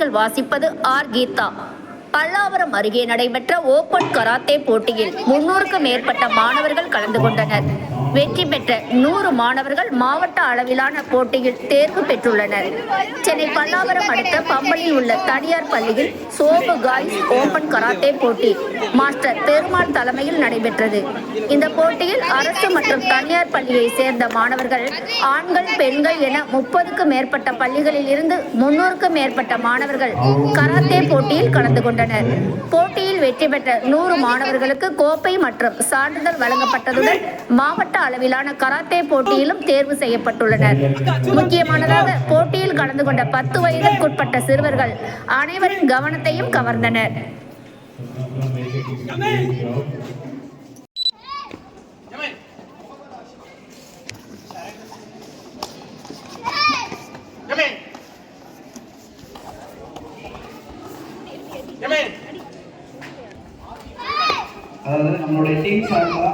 செய்திகள் வாசிப்பது ஆர் கீதா. பல்லாவரம் அருகே நடைபெற்ற ஓபன் கராத்தே போட்டியில் முன்னூறுக்கும் மேற்பட்ட மாணவர்கள் கலந்து கொண்டனர். வெற்றி பெற்ற நூறு மாணவர்கள் மாவட்ட அளவிலான போட்டியில் தேர்வு பெற்றுள்ளனர். சென்னை பல்லாவரம் அடுத்த பம்பலில் உள்ள தனியார் பள்ளியில் சோபு காய்ஸ் ஓபன் கராத்தே போட்டி மாஸ்டர் பெருமாள் தலைமையில் நடைபெற்றது. இந்த போட்டியில் அரசு மற்றும் தனியார் பள்ளியை சேர்ந்த மாணவர்கள் ஆண்கள் பெண்கள் என முப்பதுக்கும் மேற்பட்ட பள்ளிகளில் இருந்து முன்னூறுக்கும் மேற்பட்ட மாணவர்கள் கராத்தே போட்டியில் கலந்து கொண்டனர். போட்டியில் வெற்றி பெற்ற நூறு மாணவர்களுக்கு கோப்பை மற்றும் சான்றிதழ் வழங்கப்பட்டதுடன் மாவட்ட அளவிலான கராத்தே போட்டியிலும் தேர்வு செய்யப்பட்டுள்ளனர். முக்கியமானதாக போட்டியில் கலந்து கொண்ட பத்து வயதிற்குட்பட்ட சிறுவர்கள் அனைவரின் கவனத்தையும் கவர்ந்தனர். அதாவது நம்மளுடைய டீம் சார்பா.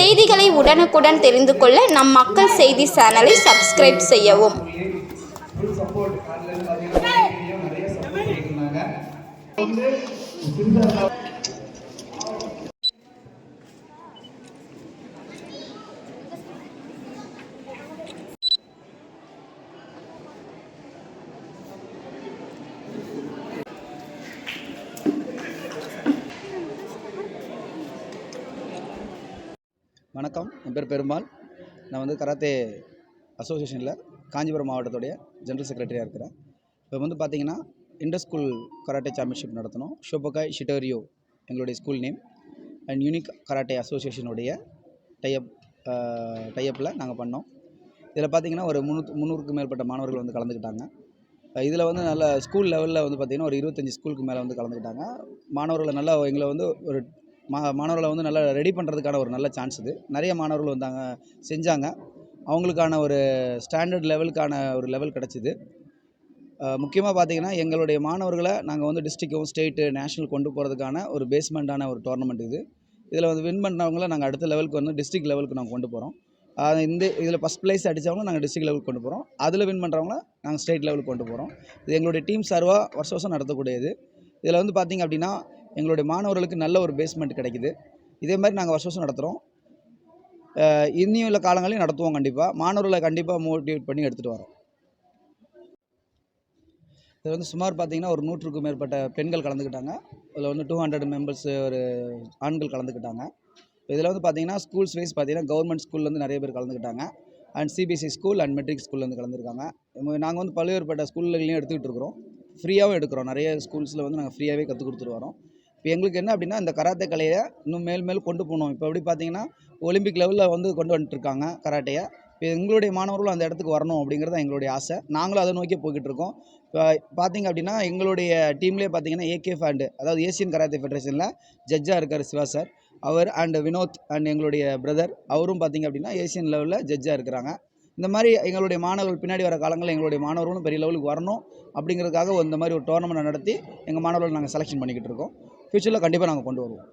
செய்திகளை உடனுக்குடன் தெரிந்து கொள்ள நம் மக்கள் செய்தி சேனலை சப்ஸ்கிரைப் செய்யவும். வந்து வணக்கம். என் பேர் பெருமாள். நான் வந்து கராத்தே அசோசியேஷனில் காஞ்சிபுரம் மாவட்டத்துடைய ஜென்ரல் செக்ரட்டரியாக இருக்கிறேன். இப்போ வந்து பார்த்தீங்கன்னா இண்டர் ஸ்கூல் கராட்டே சாம்பியன்ஷிப் நடத்தினோம் ஷோபகாய் ஷிட்டோரியோ எங்களுடைய school name and unique karate அசோசியேஷனுடைய type டைப்பில் நாங்கள் பண்ணோம். இதில் பார்த்தீங்கன்னா ஒரு முந்நூறு முந்நூறுக்கு மேற்பட்ட மாணவர்கள் வந்து கலந்துக்கிட்டாங்க. இதில் வந்து நல்ல ஸ்கூல் லெவலில் வந்து பார்த்திங்கன்னா ஒரு இருபத்தஞ்சி ஸ்கூலுக்கு மேலே வந்து கலந்துக்கிட்டாங்க. மாணவர்களை நல்லா எங்களை வந்து ஒரு மா மாணவர்களை வந்து நல்லா ரெடி பண்ணுறதுக்கான ஒரு நல்ல சான்ஸ் இது. நிறைய மாணவர்கள் வந்தாங்க செஞ்சாங்க. அவங்களுக்கான ஒரு ஸ்டாண்டர்ட் லெவலுக்கான ஒரு லெவல் கிடச்சிது. முக்கியமாக பார்த்தீங்கன்னா எங்களுடைய மாணவர்களை நாங்கள் வந்து டிஸ்ட்ரிக்கும் ஸ்டேட்டு நேஷனல் கொண்டு போகிறதுக்கான ஒரு பேஸ்மெண்ட்டான ஒரு டோர்னமெண்ட் இது. இதில் வந்து வின் பண்ணவங்கள நாங்கள் அடுத்த லெவலுக்கு வந்து டிஸ்ட்ரிக்ட் லெவலுக்கு நாங்கள் கொண்டு போகிறோம் இந்த இதில் ஃபஸ்ட் ப்ளேஸ் அடித்தவங்க நாங்கள் டிஸ்ட்ரிக்ட் லெவலுக்கு கொண்டு போகிறோம் அதில் வின் பண்ணுறவங்கள நாங்கள் ஸ்டேட் லெவலுக்கு கொண்டு போகிறோம் இது எங்களுடைய டீம் சார்வாக வருஷம் வருஷம் நடத்தக்கூடியது. இதில் வந்து பார்த்திங்க அப்படின்னா எங்களுடைய மாணவர்களுக்கு நல்ல ஒரு பேஸ்மெண்ட் கிடைக்குது. இதே மாதிரி நாங்கள் வருஷம் வருஷம் நடத்துகிறோம் இன்னியும் உள்ள காலங்களையும் நடத்துவோம் கண்டிப்பாக மாணவர்களை கண்டிப்பாக மோட்டிவேட் பண்ணி எடுத்துகிட்டு வரோம். இது வந்து சுமார் பார்த்தீங்கன்னா ஒரு நூற்றுக்கும் மேற்பட்ட பெண்கள் கலந்துக்கிட்டாங்க. இதில் வந்து டூ ஹண்ட்ரட் மெம்பர்ஸ் ஒரு ஆண்கள் கலந்துக்கிட்டாங்க. இதில் வந்து பார்த்தீங்கன்னா ஸ்கூல்ஸ் வைஸ் பார்த்தீங்கன்னா கவர்மெண்ட் ஸ்கூல்லேருந்து நிறைய பேர் கலந்துக்கிட்டாங்க. And CBSE school and matric ஸ்கூல்லேருந்து கலந்துருக்காங்க. நாங்கள் வந்து பல்வேறுபட்ட ஸ்கூல்லையும் எடுத்துக்கிட்டு இருக்கிறோம். ஃப்ரீயாகவும் எடுக்கிறோம். நிறைய ஸ்கூல்ஸில் வந்து நாங்கள் ஃப்ரீயாகவே கற்றுக் கொடுத்துட்டு வரோம். இப்போ எங்களுக்கு என்ன அப்படின்னா இந்த கராத்தே கலையை இன்னும் மேல் மேல் கொண்டு போகணும். இப்போ எப்படி பார்த்தீங்கன்னா ஒலிம்பிக் லெவலில் வந்து கொண்டு வந்துட்டுருக்காங்க கராட்டையை எங்களுடைய மாணவர்களும் அந்த இடத்துக்கு வரணும் அப்படிங்கிறது தான் எங்களுடைய ஆசை. நாங்களும் அதை நோக்கி போய்கிட்டு இருக்கோம் இப்போ பார்த்தீங்க அப்படின்னா எங்களுடைய டீம்லேயே பார்த்தீங்கன்னா ஏகே ஃபேண்டு அதாவது ஏசியன் கராத்தே ஃபெடரேஷனில் ஜட்ஜாக இருக்கார் சிவா சார். அவர் அண்ட் வினோத் அண்ட் எங்களுடைய பிரதர் அவரும் பார்த்தீங்க அப்படின்னா ஏசியன் லெவலில் ஜட்ஜாக இருக்கிறாங்க. இந்த மாதிரி எங்களுடைய மாணவர்கள் பின்னாடி வர காலங்களில் எங்களுடைய மாணவர்களும் பெரிய லெவலுக்கு வரணும் அப்படிங்கிறதுக்காக இந்த மாதிரி ஒரு டோர்னமெண்ட் நடத்தி எங்கள் மாணவர்கள் நாங்கள் செலெக்ஷன் பண்ணிக்கிட்டு இருக்கோம் ஃப்யூச்சரில் கண்டிப்பாக நாங்கள் கொண்டு வருவோம்.